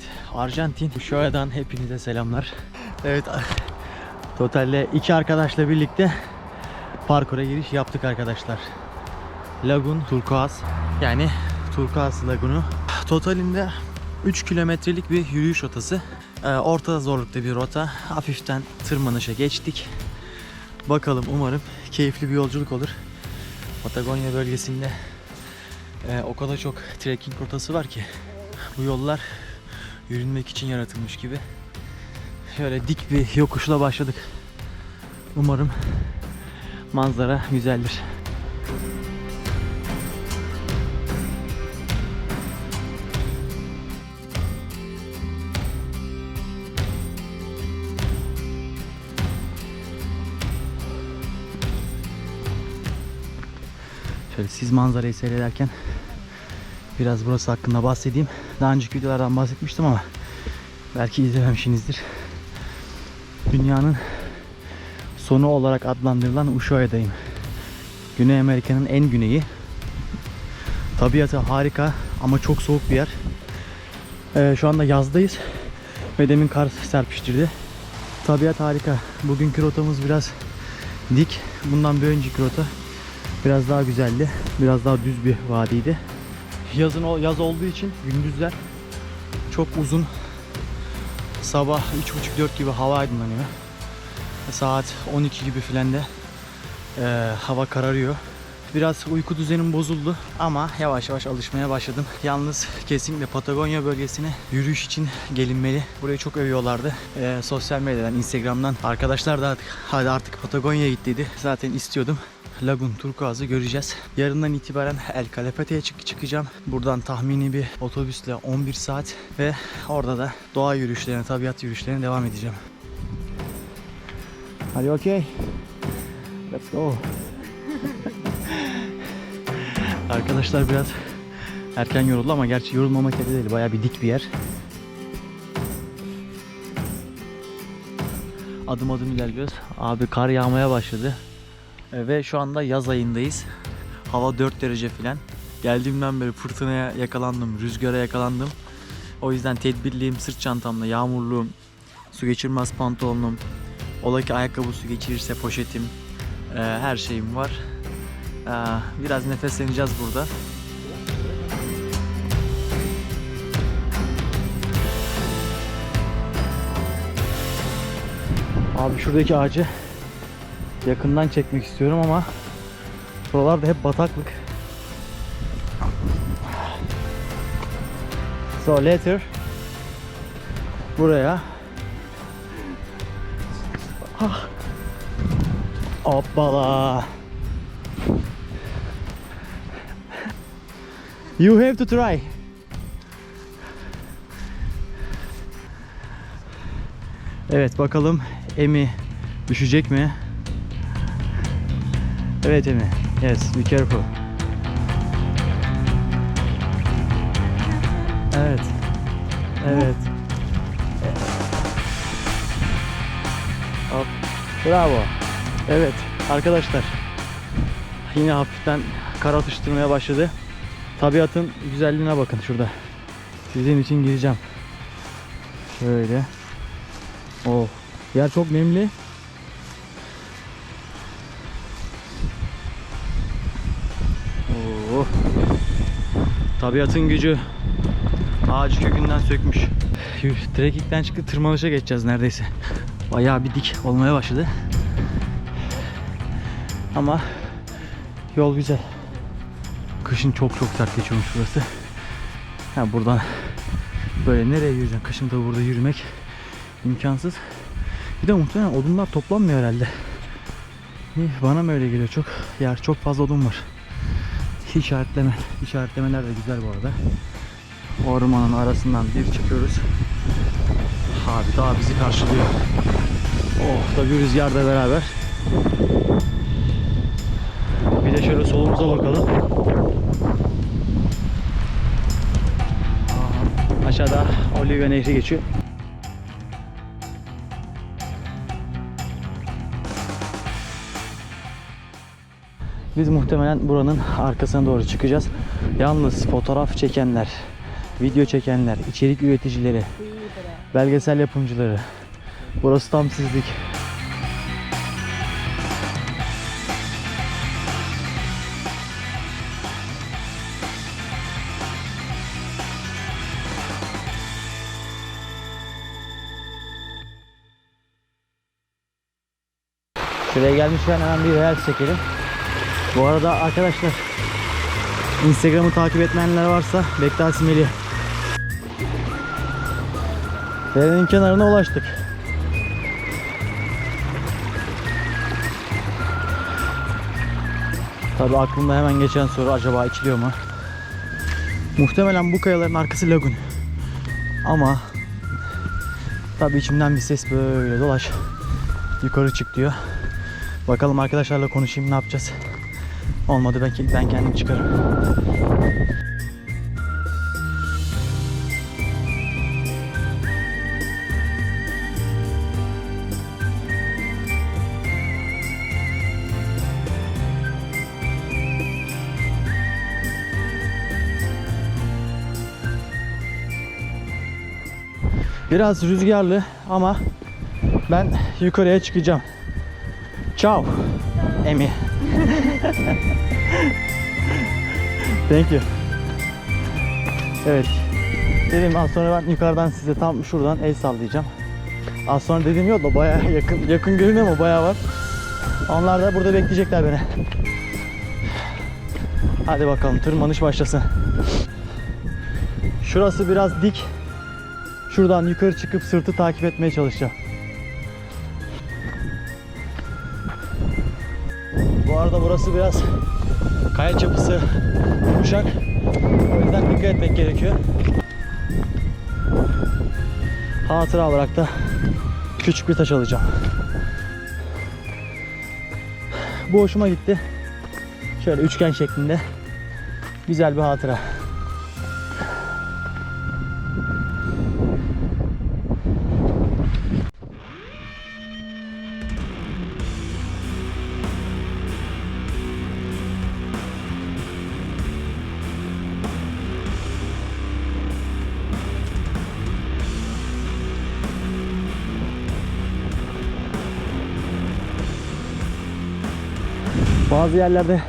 Evet, Arjantin. Ushuaia'dan hepinize selamlar. Evet, totalde iki arkadaşla birlikte parkura giriş yaptık arkadaşlar. Lagun Turkuaz yani Turkuaz Lagunu. Totalinde 3 kilometrelik bir yürüyüş rotası. Ee, orta zorlukta bir rota. Hafiften tırmanışa geçtik. Bakalım umarım keyifli bir yolculuk olur. Patagonya bölgesinde e, o kadar çok trekking rotası var ki bu yollar yürünmek için yaratılmış gibi. Şöyle dik bir yokuşla başladık. Umarım manzara güzeldir. Şöyle siz manzarayı seyrederken biraz burası hakkında bahsedeyim. Daha önceki videolardan bahsetmiştim ama belki izlememişsinizdir. Dünyanın sonu olarak adlandırılan Ushuaia'dayım. Güney Amerika'nın en güneyi. Tabiatı harika ama çok soğuk bir yer. Ee, şu anda yazdayız ve demin kar serpiştirdi. Tabiat harika. Bugünkü rotamız biraz dik. Bundan bir önceki rota biraz daha güzeldi. Biraz daha düz bir vadiydi. Yazın yaz olduğu için gündüzler çok uzun. Sabah 3.30-4 gibi hava aydınlanıyor. Saat 12 gibi filan da eee, hava kararıyor. Biraz uyku düzenim bozuldu ama yavaş yavaş alışmaya başladım. Yalnız kesinlikle Patagonya bölgesine yürüyüş için gelinmeli. Burayı çok övüyorlardı. Eee, sosyal medyadan, Instagram'dan arkadaşlar da artık, hadi artık Patagonya'ya git dedi. Zaten istiyordum. Lagun Turkuaz'ı göreceğiz. Yarından itibaren El Calapete'ye çık çıkacağım. Buradan tahmini bir otobüsle 11 saat ve orada da doğa yürüyüşlerine, tabiat yürüyüşlerine devam edeceğim. Hadi okay? Let's go. Arkadaşlar biraz erken yoruldu ama gerçi yorulmamak yerinde değil. Bayağı bir dik bir yer. Adım adım ilerliyoruz. Abi kar yağmaya başladı. E, Ve şu anda yaz ayındayız. Hava 4 derece filan. Geldiğimden beri fırtınaya yakalandım, rüzgara yakalandım. O yüzden tedbirliyim, sırt çantamla, yağmurluğum, su geçirmez pantolonum, ola ki ayakkabı su geçirirse poşetim, e, her şeyim var. E, biraz nefesleneceğiz burada. Abi şuradaki ağacı yakından çekmek istiyorum ama buralarda hep bataklık. So later buraya ah. Hoppala. You have to try. Evet bakalım Emi düşecek mi? Evet Emi. Yes, be careful. Evet. Evet. Hop. Bravo. Evet arkadaşlar. Yine hafiften kar atıştırmaya başladı. Tabiatın güzelliğine bakın şurada. Sizin için gireceğim. Şöyle. Oh. Yer çok nemli. Tabiatın gücü ağacı kökünden sökmüş. Trekking'den çıkıp tırmanışa geçeceğiz neredeyse. Bayağı bir dik olmaya başladı. Ama yol güzel. Kışın çok çok sert geçiyormuş burası. Ha buradan böyle nereye yürüyeceksin? Kışın da burada yürümek imkansız. Bir de muhtemelen odunlar toplanmıyor herhalde. Bana mı öyle geliyor çok? Yer çok fazla odun var. İşaretleme, işaretlemeler de güzel bu arada. Ormanın arasından bir çıkıyoruz. Abi daha bizi karşılıyor. Oh tabii rüzgar da beraber. Bir de şöyle solumuza bakalım. Aşağıda Olivia Nehri geçiyor. Biz muhtemelen buranın arkasına doğru çıkacağız. Yalnız fotoğraf çekenler video çekenler, içerik üreticileri, belgesel yapımcıları. Burası tam sizlik. Şuraya gelmişken hemen bir real çekelim. Bu arada arkadaşlar Instagram'ı takip etmeyenler varsa Bektaş Melih. Derenin kenarına ulaştık. Tabi aklımda hemen geçen soru acaba içiliyor mu? Muhtemelen bu kayaların arkası lagun. Ama tabi içimden bir ses böyle dolaş. Yukarı çık diyor. Bakalım arkadaşlarla konuşayım ne yapacağız. Olmadı ben, ben kendim çıkarım. Biraz rüzgarlı ama ben yukarıya çıkacağım. Ciao. Emi. Thank you. Evet. Dedim az sonra ben yukarıdan size tam şuradan el sallayacağım. Az sonra dediğim yok da bayağı yakın yakın görünüyor ama bayağı var. Onlar da burada bekleyecekler beni. Hadi bakalım tırmanış başlasın. Şurası biraz dik. Şuradan yukarı çıkıp sırtı takip etmeye çalışacağım. Arada burası biraz kaya çapısı yumuşak. O yüzden dikkat etmek gerekiyor. Hatıra olarak da küçük bir taş alacağım. Bu hoşuma gitti. Şöyle üçgen şeklinde güzel bir hatıra. Bazı yerlerde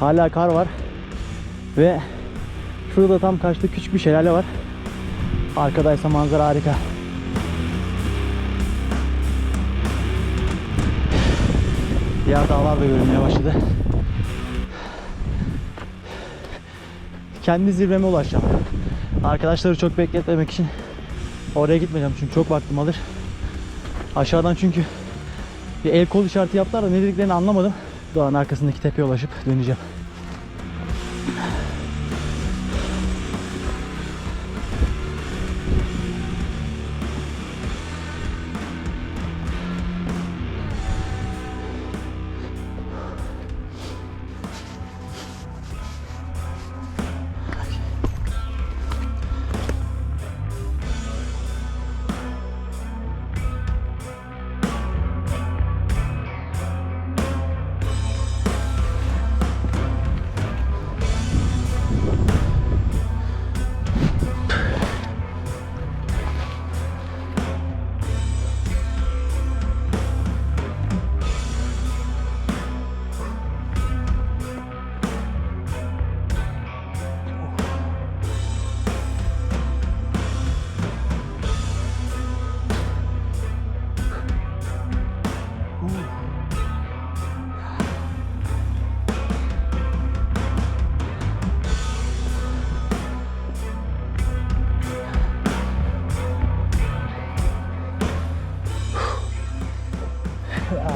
hala kar var. Ve şurada tam karşıda küçük bir şelale var. Arkadaysa manzara harika. Diğer dağlar da görünmeye başladı. Kendi zirveme ulaşacağım. Arkadaşları çok bekletmemek için oraya gitmeyeceğim çünkü çok vaktim alır. Aşağıdan çünkü bir el kol işareti yaptılar da ne dediklerini anlamadım. Dağın arkasındaki tepeye ulaşıp döneceğim.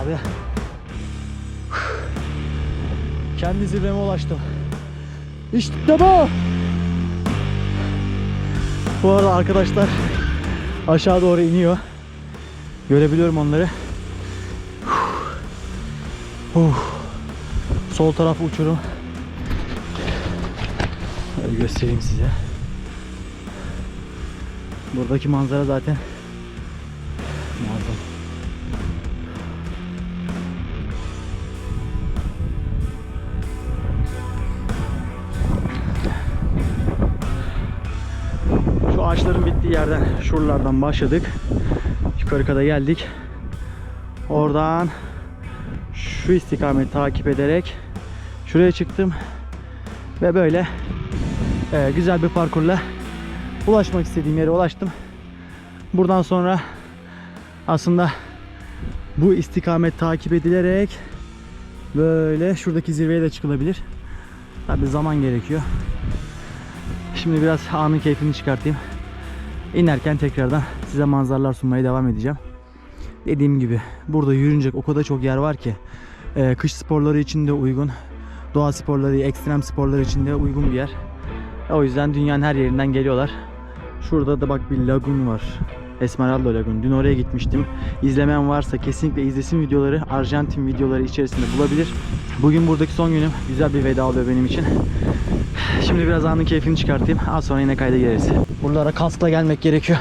Abi. Kendi zirveme ulaştım. İşte bu. Bu arada arkadaşlar aşağı doğru iniyor. Görebiliyorum onları. Sol taraf uçurum. Şöyle göstereyim size. Buradaki manzara zaten muazzam. Yerden şuralardan başladık. Yukarı kadar geldik. Oradan şu istikameti takip ederek şuraya çıktım ve böyle e, güzel bir parkurla ulaşmak istediğim yere ulaştım. Buradan sonra aslında bu istikamet takip edilerek böyle şuradaki zirveye de çıkılabilir. Tabi zaman gerekiyor. Şimdi biraz anın keyfini çıkartayım. İnerken tekrardan size manzaralar sunmaya devam edeceğim. Dediğim gibi burada yürünecek o kadar çok yer var ki e, kış sporları için de uygun, doğa sporları, ekstrem sporlar için de uygun bir yer. O yüzden dünyanın her yerinden geliyorlar. Şurada da bak bir lagun var. Esmeralda Lagun. Dün oraya gitmiştim. İzlemeyen varsa kesinlikle izlesin videoları. Arjantin videoları içerisinde bulabilir. Bugün buradaki son günüm. Güzel bir veda oluyor benim için. Şimdi biraz anın keyfini çıkartayım. Az sonra yine kayda gireriz. Buralara kaskla gelmek gerekiyor.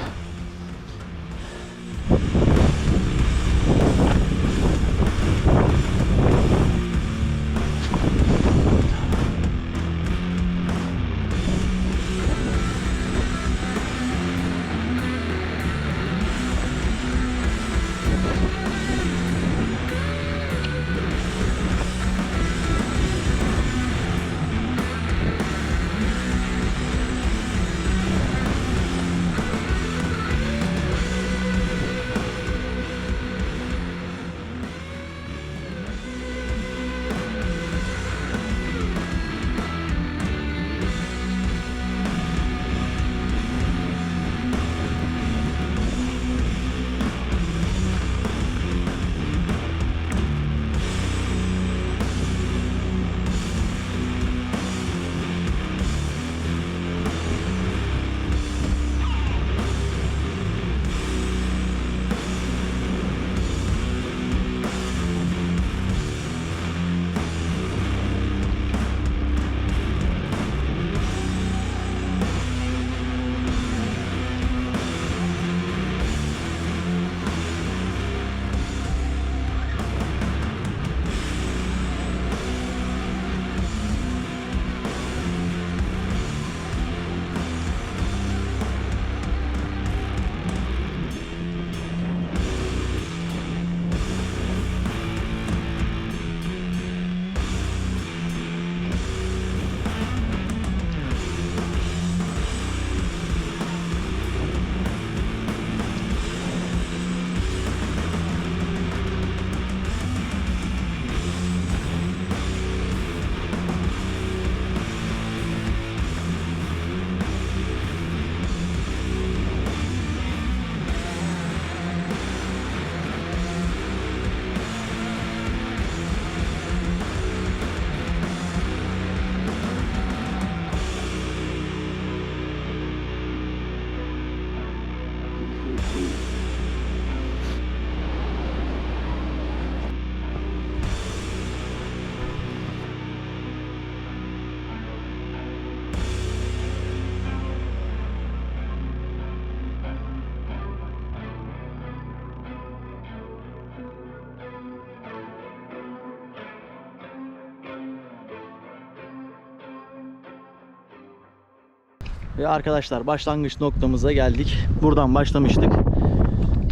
Ve arkadaşlar başlangıç noktamıza geldik. Buradan başlamıştık.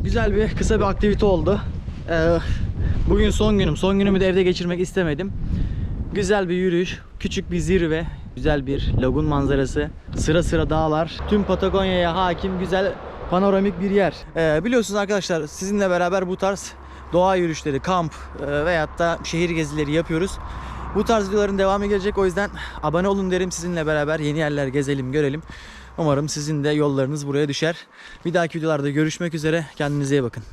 Güzel bir kısa bir aktivite oldu. Ee, bugün son günüm. Son günümü de evde geçirmek istemedim. Güzel bir yürüyüş, küçük bir zirve, güzel bir lagun manzarası, sıra sıra dağlar, tüm Patagonya'ya hakim güzel panoramik bir yer. Ee, biliyorsunuz arkadaşlar sizinle beraber bu tarz doğa yürüyüşleri, kamp e, veyahut da şehir gezileri yapıyoruz. Bu tarz videoların devamı gelecek o yüzden abone olun derim sizinle beraber yeni yerler gezelim görelim. Umarım sizin de yollarınız buraya düşer. Bir dahaki videolarda görüşmek üzere. Kendinize iyi bakın.